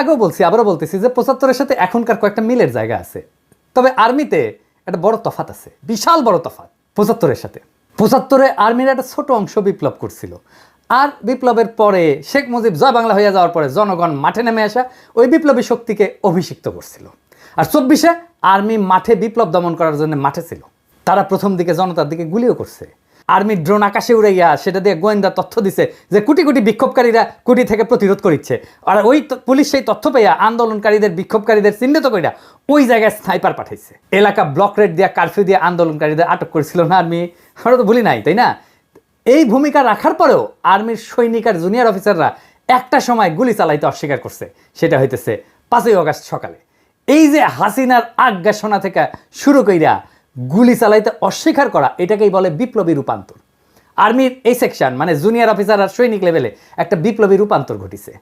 আগেও বলছি, আবারও বলতেছি যে পঁচাত্তরের সাথে এখনকার কয়েকটা মিলের জায়গা আছে। তবে আর্মিতে একটা বড় তফাত আছে, বিশাল বড় তফাত পঁচাত্তরের সাথে। পঁচাত্তরে আর্মির একটা ছোট অংশ বিপ্লব করছিল। আর বিপ্লবের পরে শেখ মুজিব জয় বাংলা হয়ে যাওয়ার পরে জনগণ মাঠে নেমে আসা ওই বিপ্লবী শক্তিকে অভিষিক্ত করছিল। আর চব্বিশে আর্মি মাঠে বিপ্লব দমন করার জন্য মাঠে ছিল। তারা প্রথম দিকে জনতার দিকে গুলিও করছে। আর্মির ড্রোন আকাশে উড়ে গিয়া সেটা দিয়ে গোয়েন্দা তথ্য দিছে যে কোটি কোটি বিক্ষোভকারীরা কুটি থেকে প্রতিরোধ করিচ্ছে। আর ওই পুলিশ সেই তথ্য পেয়ে আন্দোলনকারীদের, বিক্ষোভকারীদের চিহ্নিত কইরা ওই জায়গায় স্নাইপার পাঠাইছে। এলাকা ব্লক রেড দিয়া কারফিউ দিয়ে আন্দোলনকারীদের আটক করেছিল না আর্মি? আমরা তো ভুলি নাই, তাই না? এই ভূমিকা রাখার পরেও আর্মির সৈনিক আর জুনিয়র অফিসাররা একটা সময় গুলি চালাইতে অস্বীকার করছে। সেটা হইতেছে পাঁচই অগাস্ট সকালে। এই যে হাসিনার আজ্ঞাসনা থেকে শুরু কইরা গুলি চালাইতে অস্বীকার করা, এটাকেই বলে বিপ্লবী রূপান্তর। আর্মির এই সেকশন মানে জুনিয়র অফিসার আর সৈনিক লেভেলে একটা বিপ্লবী রূপান্তর ঘটিছে।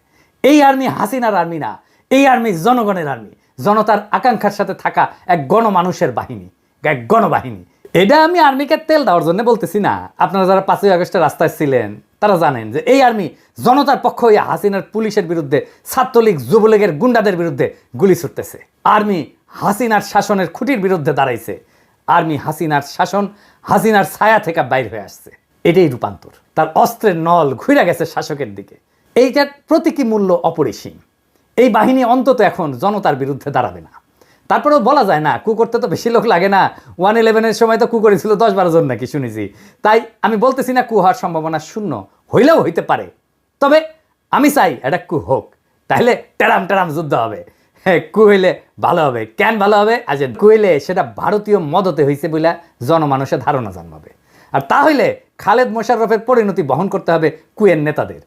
এই আর্মি হাসিনার আর্মি না, এই আর্মি জনগণের আর্মি, জনতার আকাঙ্ক্ষার সাথে থাকা এক গণমানুষের বাহিনী, এক গণবাহিনী। এটা আমি আর্মিকে তেল দেওয়ার জন্য বলতেছি না। আপনারা যারা পাঁচই আগস্টের রাস্তায় ছিলেন, তারা জানেন যে এই আর্মি জনতার পক্ষ হয়ে হাসিনার পুলিশের বিরুদ্ধে, ছাত্রলীগ, যুবলীগের গুন্ডাদের বিরুদ্ধে গুলি ছুটতেছে। আর্মি হাসিনার শাসনের খুঁটির বিরুদ্ধে দাঁড়াইছে। আর্মি হাসিনার শাসন, হাসিনার ছায়া থেকে বাইর হয়ে আসছে। এটাই রূপান্তর। তার অস্ত্রের নল ঘুরে গেছে শাসকের দিকে। এইটার প্রতীকী মূল্য অপরিসীম। এই বাহিনী অন্তত এখন জনতার বিরুদ্ধে দাঁড়াবে না। তারপরেও বলা যায় না, কু করতে তো বেশি লোক লাগে না। ওয়ান ইলেভেনের সময় তো কু করেছিল দশ বারো জন নাকি শুনেছি। তাই আমি বলতেছি না কু হওয়ার সম্ভাবনা শূন্য, হইলেও হইতে পারে। তবে আমি চাই এটা কু হোক। তাহলে টেরাম টেরাম যুদ্ধ হবে। হ্যাঁ কু ভালো হবে। কেন ভালো হবে? আজ কু হইলে সেটা ভারতীয় মদতে হয়েছে বলে জনমানুষের ধারণা জন্মাবে আর তা হইলে খালেদ মোশাররফের পরিণতি বহন করতে হবে কুয়ের নেতাদের।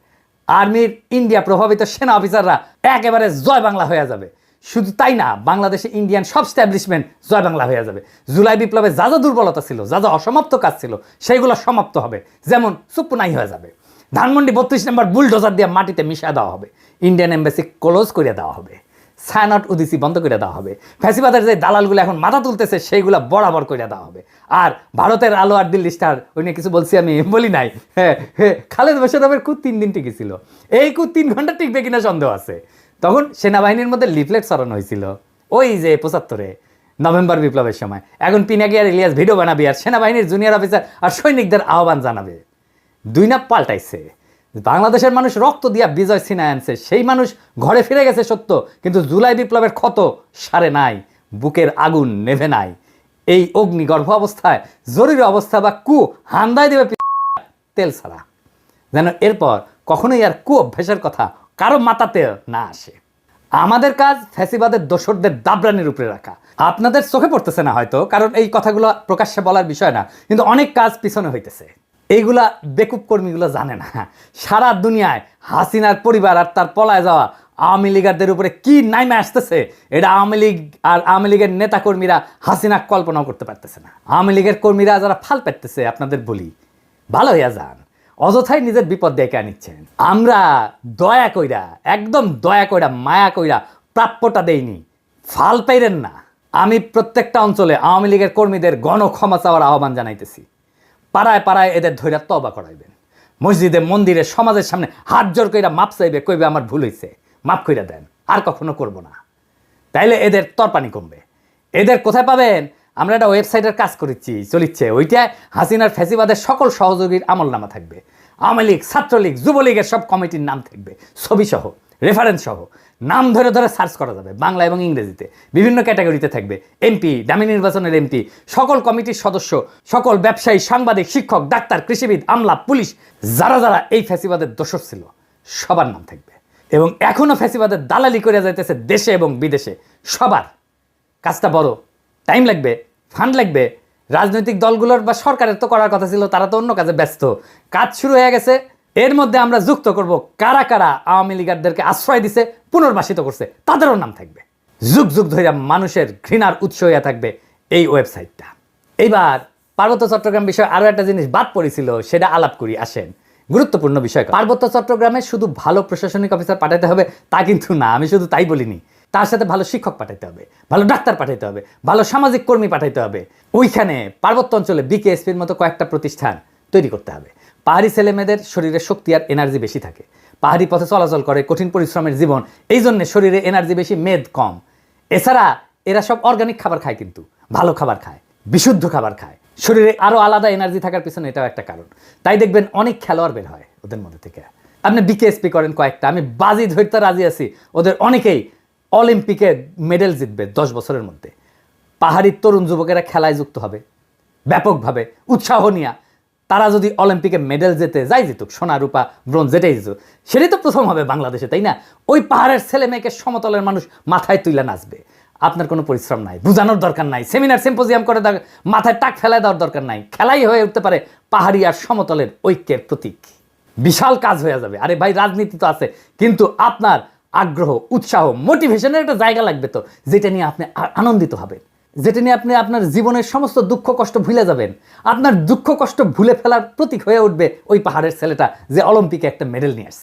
আর্মির ইন্ডিয়া প্রভাবিত সেনা অফিসাররা একেবারে জয় বাংলা হয়ে যাবে। শুধু তাই না, বাংলাদেশে ইন্ডিয়ান সব স্ট্যাবলিশমেন্ট জয় বাংলা হয়ে যাবে। জুলাই বিপ্লবে যা যা দুর্বলতা ছিল, যা যা অসমাপ্ত কাজ ছিল, সেইগুলো সমাপ্ত হবে। যেমন সুপুনাই হয়ে যাবে। ধানমন্ডি বত্রিশ নম্বর বুলডোজার দিয়ে মাটিতে মিশিয়ে দেওয়া হবে। ইন্ডিয়ান এম্বাসি ক্লোজ করে দেওয়া হবে। সায়নট উদিসি বন্ধ করে দেওয়া হবে। ফ্যাসিবাদের যে দালালগুলো এখন মাথা তুলতেছে, সেইগুলো বরাবর করে দেওয়া হবে। আর ভারতের আলো আর দিল্লি স্টার, ওই নিয়ে কিছু বলছি আমি, বলি নাই। হ্যাঁ হ্যাঁ খালেদ মোশাররফের কু তিন দিন টিকেছিল। এই কু তিন ঘণ্টা টিকবে কিনা সন্দেহ আছে। তখন সেনাবাহিনীর মধ্যে লিফলেট সরানো হয়েছিল। ওই যে পঁচাত্তরে, নভেম্বর বিপ্লবের সময়। এখন পিনাকি আর ইলিয়াস ভিডিও বানাবি, আর সেনাবাহিনীর জুনিয়র অফিসার আর সৈনিকদের আহ্বান জানাবে। দুই না পাল্টাইছে। বাংলাদেশের মানুষ রক্ত দিয়া বিজয় সিনায় আনছে, সেই মানুষ ঘরে ফিরে গেছে সত্য, কিন্তু জুলাই বিপ্লবের ক্ষত সারে নাই, বুকের আগুন নেভে নাই। এই অগ্নিগর্ভ অবস্থায়, জরুরি অবস্থা বা কু হান্দায় দেবে তেল ছাড়া। যেন এরপর কখনোই আর কু অভ্যাসের কথা কারও মাথাতে না আসে। আমাদের কাজ ফ্যাসিবাদের দোসরদের দাবরানির উপরে রাখা। আপনাদের চোখে পড়তেছে না হয়তো, কারণ এই কথাগুলো প্রকাশ্যে বলার বিষয় না, কিন্তু অনেক কাজ পিছনে হইতেছে। এইগুলা বেকুব কর্মীগুলো জানে না। সারা দুনিয়ায় হাসিনার পরিবার আর তার পলায় যাওয়া আওয়ামী লীগারদের উপরে কি নাইমে আসতেছে, এটা আওয়ামী লীগ আর আওয়ামী লীগের নেতা কর্মীরা হাসিনা কল্পনাও করতে পারতেছে না। আওয়ামী লীগের কর্মীরা যারা ফাল পেতেছে আপনাদের বলি, ভালো হইয়া যান। অযথাই নিজের বিপদ ডেকে আনিচ্ছেন। আমরা দয়া কইরা, একদম দয়া কইরা, মায়া কইরা প্রাপ্যটা দেইনি। ফাল পাইরেন না। আমি প্রত্যেকটা অঞ্চলে আওয়ামী লীগের কর্মীদের গণ ক্ষমা চাওয়ার আহ্বান জানাইতেছি। পাড়ায় পাড়ায় এদের ধৈর্য তবা করাইবেন। মসজিদে, মন্দিরে, সমাজের সামনে হাত জোর কইরা মাপ চাইবে, কইবে আমার ভুল হইছে, মাপ কইরা দেন, আর কখনো করব না। তাইলে এদের তরপানি কমবে। এদের কোথায় পাবেন? আমরা একটা ওয়েবসাইটের কাজ করেছি চলিচ্ছে। ওইটায় হাসিনার ফ্যাসিবাদের সকল সহযোগীর আমল নামা থাকবে। আওয়ামী লীগ, ছাত্রলীগ, যুবলীগের সব কমিটির নাম থাকবে ছবি সহ রেফারেন্স সহ। নাম ধরে ধরে সার্চ করা যাবে বাংলা এবং ইংরেজিতে। বিভিন্ন ক্যাটাগরিতে থাকবে। এমপি দামি নির্বাচনের এমপি সকল কমিটির সদস্য, সকল ব্যবসায়ী, সাংবাদিক, শিক্ষক, ডাক্তার, কৃষিবিদ, আমলা, পুলিশ, যারা যারা এই ফ্যাসিবাদের দোষর ছিল, সবার নাম থাকবে। এবং এখনও ফ্যাসিবাদের দালালি করে যাইতেছে দেশে এবং বিদেশে। সবার। কাজটা বড়। টাইম লাগবে ফান্ড লাগবে। রাজনৈতিক দলগুলোর বা সরকারের তো করার কথা ছিল, তারা তো অন্য কাজে ব্যস্ত। কাজ শুরু হয়ে গেছে এর মধ্যে আমরা যুক্ত করব কারা কারা আওয়ামী লীগারদেরকে আশ্রয় দিছে, পুনর্বাসিত করছে, তাদেরও নাম থাকবে। যুগ যুগ ধরে মানুষের ঘৃণার উৎস হইয়া থাকবে এই ওয়েবসাইটটা। এইবার পার্বত্য চট্টগ্রাম বিষয়ে আরও একটা জিনিস বাদ পড়েছিল, সেটা আলাপ করি, আসেন। গুরুত্বপূর্ণ বিষয় পার্বত্য চট্টগ্রামে শুধু ভালো প্রশাসনিক অফিসার পাঠাতে হবে তা কিন্তু না, আমি শুধু তাই বলিনি। তার সাথে ভালো শিক্ষক পাঠাইতে হবে, ভালো ডাক্তার পাঠাইতে হবে, ভালো সামাজিক কর্মী পাঠাইতে হবে। ওইখানে পার্বত্য অঞ্চলে বিকেএসপির মতো কয়েকটা প্রতিষ্ঠান তৈরি করতে হবে। পাহাড়ি ছেলে মেয়েদের শরীরে শক্তি আর এনার্জি বেশি থাকে। পাহাড়ি পথে চলাচল করে কঠিন পরিশ্রমের জীবন, এই জন্য শরীরে এনার্জি বেশি, মেদ কম। এছাড়া এরা সব অর্গানিক খাবার খায় কিন্তু, ভালো খাবার খায়, বিশুদ্ধ খাবার খায়। শরীরে আরও আলাদা এনার্জি থাকার পিছনে এটাও একটা কারণ। তাই দেখবেন অনেক খেলোয়াড় বের হয় ওদের মধ্যে থেকে। আপনি বিকেএসপি করেন কয়েকটা, আমি বাজি ধরতে রাজি আছি। ওদের অনেকেই অলিম্পিকে মেডেল জিতবে দশ বছরের মধ্যে। পাহাড়ি তরুণ যুবকেরা খেলায় যুক্ত হবে, ব্যাপকভাবে উৎসাহ নিয়া তারা যদি অলিম্পিকে মেডেল জেতে যাই জিতুক, সোনা, রূপা, ব্রোঞ্জ, যেটাই জিতুক, সেটাই তো প্রথম হবে বাংলাদেশে, তাই না? ওই পাহাড়ের ছেলে মেয়েকে সমতলের মানুষ মাথায় তুলে নাচবে। আপনার কোনো পরিশ্রম নাই, বোঝানোর দরকার নাই, সেমিনার, সিম্পোজিয়াম করে মাথায় টাক ফেলায় দেওয়ার দরকার নাই, খেলাই হয়ে উঠতে পারে পাহাড়ি আর সমতলের ঐক্যের প্রতীক। বিশাল কাজ হয়ে যাবে, আরে ভাই, রাজনীতি তো আছে, কিন্তু আপনার আগ্রহ, উৎসাহ মোটিভেশনের একটা জায়গা লাগবে তো, যেটা নিয়ে আপনি আনন্দিত হবেন। যেটা নিয়ে আপনি আপনার জীবনের সমস্ত দুঃখ কষ্ট ভুলে যাবেন, আপনার দুঃখ কষ্ট ভুলে ফেলার প্রতীক হয়ে উঠবে ওই পাহাড়ের ছেলেটা যে অলিম্পিকে একটা মেডেল নিয়ে আসছে।